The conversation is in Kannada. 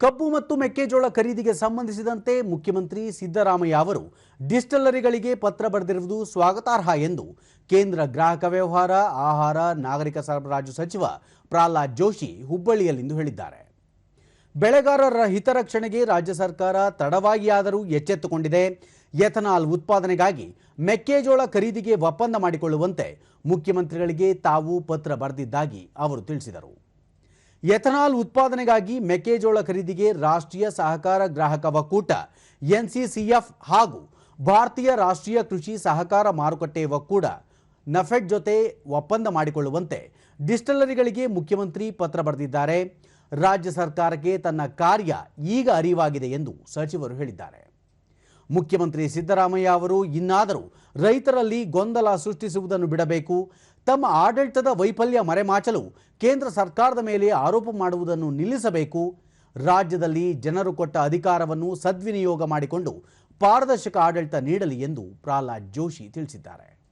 ಕಬ್ಬು ಮತ್ತು ಮೆಕ್ಕೆಜೋಳ ಖರೀದಿಗೆ ಸಂಬಂಧಿಸಿದಂತೆ ಮುಖ್ಯಮಂತ್ರಿ ಸಿದ್ದರಾಮಯ್ಯ ಅವರು ಡಿಸ್ಟಲರಿಗಳಿಗೆ ಪತ್ರ ಬರೆದಿರುವುದು ಸ್ವಾಗತಾರ್ಹ ಎಂದು ಕೇಂದ್ರ ಗ್ರಾಹಕ ವ್ಯವಹಾರ, ಆಹಾರ, ನಾಗರಿಕ ಸರಬರಾಜು ಸಚಿವ ಪ್ರಹ್ಲಾದ್ ಜೋಶಿ ಹುಬ್ಬಳ್ಳಿಯಲ್ಲಿಂದು ಹೇಳಿದ್ದಾರೆ. ಬೆಳೆಗಾರರ ಹಿತರಕ್ಷಣೆಗೆ ರಾಜ್ಯ ಸರ್ಕಾರ ತಡವಾಗಿಯಾದರೂ ಎಚ್ಚೆತ್ತುಕೊಂಡಿದೆ. ಎಥನಾಲ್ ಉತ್ಪಾದನೆಗಾಗಿ ಮೆಕ್ಕೆಜೋಳ ಖರೀದಿಗೆ ಒಪ್ಪಂದ ಮಾಡಿಕೊಳ್ಳುವಂತೆ ಮುಖ್ಯಮಂತ್ರಿಗಳಿಗೆ ತಾವು ಪತ್ರ ಬರೆದಿದ್ದಾಗಿ ಅವರು ತಿಳಿಸಿದರು. ಎಥನಾಲ್ ಉತ್ಪಾದನೆಗಾಗಿ ಮೆಕ್ಕೆಜೋಳ ಖರೀದಿಗೆ ರಾಷ್ಟ್ರೀಯ ಸಹಕಾರ ಗ್ರಾಹಕ ಒಕ್ಕೂಟ, ಎನ್ಸಿಸಿಎಫ್ ಹಾಗೂ ಭಾರತೀಯ ರಾಷ್ಟ್ರೀಯ ಕೃಷಿ ಸಹಕಾರ ಮಾರುಕಟ್ಟೆ ಒಕ್ಕೂಟ ನಫೆಡ್ ಜೊತೆ ಒಪ್ಪಂದ ಮಾಡಿಕೊಳ್ಳುವಂತೆ ಡಿಸ್ಟಲರಿಗಳಿಗೆ ಮುಖ್ಯಮಂತ್ರಿ ಪತ್ರ ಬರೆದಿದ್ದಾರೆ. ರಾಜ್ಯ ಸರ್ಕಾರಕ್ಕೆ ತನ್ನ ಕಾರ್ಯ ಈಗ ಅರಿವಾಗಿದೆ ಎಂದು ಸಚಿವರು ಹೇಳಿದ್ದಾರೆ. ಮುಖ್ಯಮಂತ್ರಿ ಸಿದ್ದರಾಮಯ್ಯ ಅವರು ಇನ್ನಾದರೂ ರೈತರಲ್ಲಿ ಗೊಂದಲ ಸೃಷ್ಟಿಸುವುದನ್ನು ಬಿಡಬೇಕು, ತಮ್ಮ ಆಡಳಿತದ ವೈಫಲ್ಯ ಮರೆಮಾಚಲು ಕೇಂದ್ರ ಸರ್ಕಾರದ ಮೇಲೆ ಆರೋಪ ಮಾಡುವುದನ್ನು ನಿಲ್ಲಿಸಬೇಕು. ರಾಜ್ಯದಲ್ಲಿ ಜನರು ಕೊಟ್ಟ ಅಧಿಕಾರವನ್ನು ಸದ್ವಿನಿಯೋಗ ಮಾಡಿಕೊಂಡು ಪಾರದರ್ಶಕ ಆಡಳಿತ ನೀಡಲಿ ಎಂದು ಪ್ರಹ್ಲಾದ್ ಜೋಶಿ ತಿಳಿಸಿದ್ದಾರೆ.